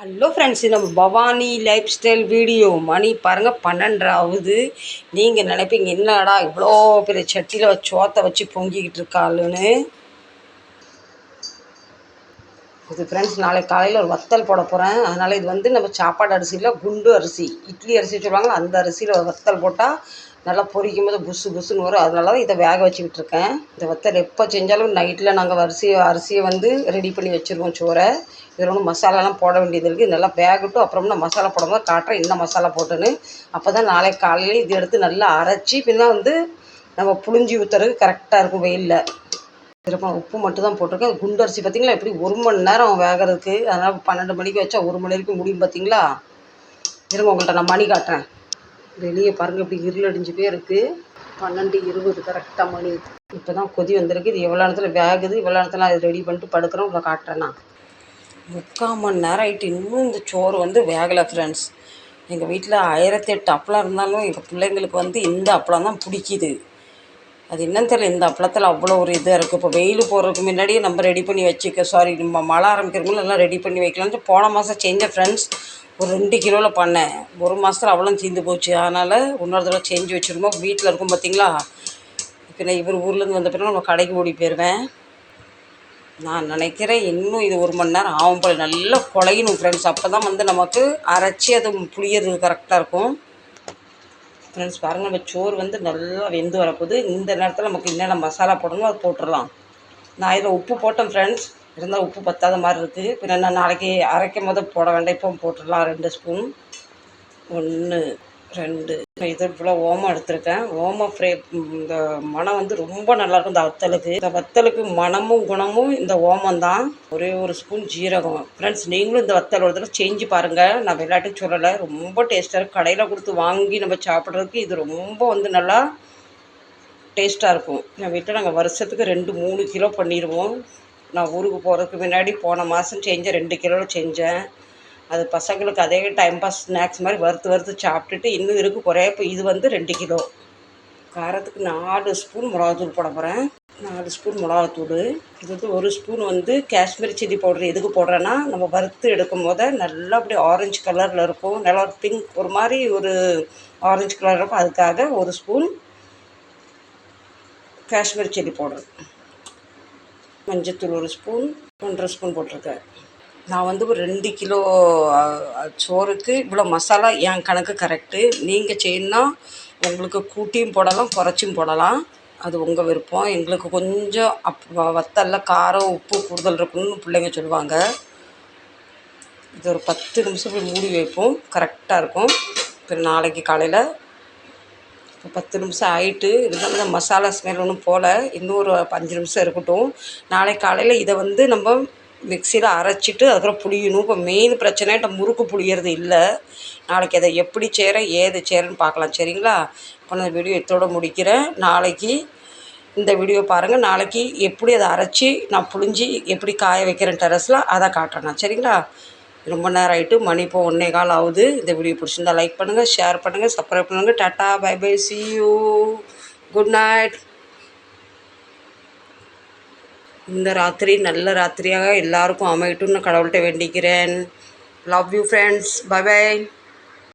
Hello friends நம்ம Bhavani life style video மணி பாருங்கள் பன்னெண்டரை ஆகுது நீங்கள் நினைப்பீங்க என்னடா இவ்வளோ பெரிய சட்டியில் சோத்தை வச்சு பொங்கிக்கிட்டு இருக்காளுன்னு. இது ஃப்ரெண்ட்ஸ் நாளைக்கு காலையில் ஒரு வத்தல் போட போகிறேன் அதனால் இது வந்து நம்ம சாப்பாடு அரிசியில் குண்டு அரிசி. இட்லி அரிசி சொல்லுவாங்க அந்த அரிசியில் ஒரு வத்தல் போட்டால் நல்லா பொரிக்கும் போது புசு புசுன்னு வரும். அதனால தான் இதை வேக வச்சுக்கிட்டு இருக்கேன். இந்த வத்தல் எப்போ செஞ்சாலும் நைட்டில் நாங்கள் அரிசியை அரிசியை வந்து ரெடி பண்ணி வச்சுருவோம் சோறை. இதில் ஒன்றும் மசாலாலாம் போட வேண்டியது இருக்குது நல்லா வேகட்டும். அப்புறம் நான் மசாலா போடும்போது காட்டுறேன் என்ன மசாலா போட்டுன்னு. அப்போ தான் நாளைக்கு காலையில் இது எடுத்து நல்லா அரைச்சி பின்னா வந்து நம்ம புளிஞ்சி ஊற்றுறதுக்கு கரெக்டாக இருக்கும் வெயிலில். திரும்ப உப்பு மட்டும் தான் போட்டிருக்கேன். அது குண்டு அரிசி பார்த்தீங்களா? எப்படி ஒரு மணி நேரம் வேகிறதுக்கு. அதனால் பன்னெண்டு மணிக்கு வச்சா ஒரு மணி வரைக்கும் முடியும் பார்த்தீங்களா? இருங்க உங்கள்கிட்ட நான் மணி காட்டுறேன். வெளியே பாருங்கள் இப்படி இருள் போய் இருக்குது பன்னெண்டு இருபது கரெக்டாக மணி. இப்போ தான் கொதி வந்திருக்கு. இது எவ்வளோ நேரத்தில் வேகுது? இவ்வளோ நேரத்தில் அது ரெடி பண்ணிட்டு படுக்கிறோம். உங்களை காட்டுறேன்னா முக்கால் மணி நேரம் ஆகிட்டு இன்னும் இந்த சோறு வந்து வேகலை ஃப்ரெண்ட்ஸ் எங்கள் வீட்டில் ஆயிரத்தி எட்டு அப்பளம் இருந்தாலும் எங்கள் பிள்ளைங்களுக்கு வந்து இந்த அப்பளம் தான் பிடிக்குது. அது என்னன்னு தெரியல. இந்த அப்பளத்தில் அவ்வளோ ஒரு இதாக இருக்குது இப்போ வெயில் போகிறதுக்கு முன்னாடியே நம்ம ரெடி பண்ணி வச்சுக்க. சாரி நம்ம மழை ஆரம்பிக்கிறவங்களும் எல்லாம் ரெடி பண்ணி வைக்கலாம்னு போன மாதம் செஞ்ச ஃப்ரெண்ட்ஸ் ஒரு ரெண்டு கிலோவில் பண்ணேன். ஒரு மாதத்தில் அவ்வளோ தீர்ந்து போச்சு. அதனால் இன்னொரு தடவை செஞ்சு வச்சுருமோ வீட்டில் இருக்கும் பார்த்தீங்களா இப்போ நான் இவர் ஊர்லேருந்து வந்த பிறகு நம்ம கடைக்கு ஓடி போயிடுவேன் நான் நினைக்கிறேன் இன்னும் இது ஒரு மணி நேரம் ஆகும் போல். நல்லா குழையணும் ஃப்ரெண்ட்ஸ் அப்போ தான் வந்து நமக்கு அரைச்சி அது புளியறது கரெக்டாக இருக்கும். ஃப்ரெண்ட்ஸ் பாருங்கள் நம்ம சோறு வந்து நல்லா வெந்து வரப்போகுது. இந்த நேரத்தில் நமக்கு என்னென்ன மசாலா போடணுமோ அது போட்டுடலாம் நான் இதில் உப்பு போட்டேன் ஃப்ரெண்ட்ஸ் இருந்தால் உப்பு பத்தாத மாதிரி இருக்குது. பின்ன என்ன நாளைக்கு அரைக்கும் போது போட வேண்டாம். இப்போ போட்டுடலாம். ரெண்டு ஸ்பூன். ஒன்று ரெண்டு. இது ஃபுல்லாக ஓமம் எடுத்திருக்கேன். ஓமம் ஃப்ரே இந்த மனம் வந்து ரொம்ப நல்லாயிருக்கும். இந்த வத்தலுக்கு. இந்த வத்தலுக்கு மனமும் குணமும் இந்த ஓமம் தான். ஒரே ஒரு ஸ்பூன் ஜீரகம். ஃப்ரெண்ட்ஸ் நீங்களும் இந்த வத்தல் ஒரு தடவை செஞ்சு பாருங்கள் நான் விளையாட்டுக்கு சொல்லலை. ரொம்ப டேஸ்ட்டாக இருக்கும் கடையில் கொடுத்து வாங்கி நம்ம சாப்பிட்றதுக்கு இது ரொம்ப வந்து நல்லா டேஸ்ட்டாக இருக்கும். என் வீட்டில் நாங்கள் வருஷத்துக்கு ரெண்டு மூணு கிலோ பண்ணிடுவோம். நான் ஊருக்கு போகிறதுக்கு முன்னாடி போன மாதம் செஞ்சேன் ரெண்டு கிலோவில் செஞ்சேன் அது பசங்களுக்கு அதே டைம் பாஸ் ஸ்நாக்ஸ் மாதிரி வறுத்து வறுத்து சாப்பிட்டுட்டு இன்னும் இருக்குது குறைய இப்போ இது வந்து ரெண்டு கிலோ. காரத்துக்கு நாலு ஸ்பூன் மிளகாத்தூள் போட போகிறேன் நாலு ஸ்பூன் மிளகாத்தூள். இது வந்து ஒரு ஸ்பூன் வந்து காஷ்மீரி சில்லி பவுடர். எதுக்கு போடுறேன்னா நம்ம வறுத்து எடுக்கும் போது நல்லா அப்படியே ஆரஞ்சு கலரில் இருக்கும். நல்லா பிங்க் ஒரு மாதிரி ஒரு ஆரஞ்சு கலர் இருக்கும். அதுக்காக ஒரு ஸ்பூன் காஷ்மீரி சில்லி பவுடர். மஞ்சத்தூள் ஒரு ஸ்பூன் ஒன்றரை ஸ்பூன் போட்டிருக்கேன் நான் வந்து ஒரு ரெண்டு கிலோ சோறுக்கு இவ்வளோ மசாலா என் கணக்கு கரெக்டு நீங்கள் செய்யணுன்னா உங்களுக்கு கூட்டியும் போடலாம் குறைச்சியும் போடலாம். அது உங்கள் விருப்பம். எங்களுக்கு கொஞ்சம் அப் வத்தலில் காரம் உப்பு கூடுதல் இருக்கணும்னு பிள்ளைங்க சொல்லுவாங்க. இது ஒரு பத்து நிமிஷம் போய் மூடி வைப்போம். கரெக்டாக இருக்கும். இப்போ நாளைக்கு காலையில் இப்போ பத்து நிமிஷம் ஆகிட்டு இருந்தாலும் இந்த மசாலா ஸ்மெல் ஒன்றும் போகல இன்னும் ஒரு அஞ்சு நிமிஷம் இருக்கட்டும். நாளைக்கு காலையில் இதை வந்து நம்ம மிக்சியில் அரைச்சிட்டு அதுக்கப்புறம் புளியணும் இப்போ மெயின் பிரச்சனை முறுக்கு புளியறது இல்லை. நாளைக்கு அதை எப்படி சேர ஏது சேரன்னு பார்க்கலாம் சரிங்களா? இப்போ நான் வீடியோ எத்தோட முடிக்கிறேன். நாளைக்கு இந்த வீடியோ பாருங்கள் நாளைக்கு எப்படி அதை அரைச்சி நான் புளிஞ்சி எப்படி காய வைக்கிறேன் டெரஸில் அதை காட்டுறேன் நான் சரிங்களா? ரொம்ப நேரம் ஆகிட்டு மணி இப்போ ஒன்றே கால் ஆகுது. இந்த வீடியோ பிடிச்சிருந்தா லைக் பண்ணுங்கள் ஷேர் பண்ணுங்கள் சப்ஸ்கிரைப் பண்ணுங்கள் tata bye bye see you good night இந்த ராத்திரி நல்ல ராத்திரியாக எல்லாருக்கும் அமையட்டும்னு கடவுள்கிட்ட வேண்டிக்கிறேன். Love you friends bye bye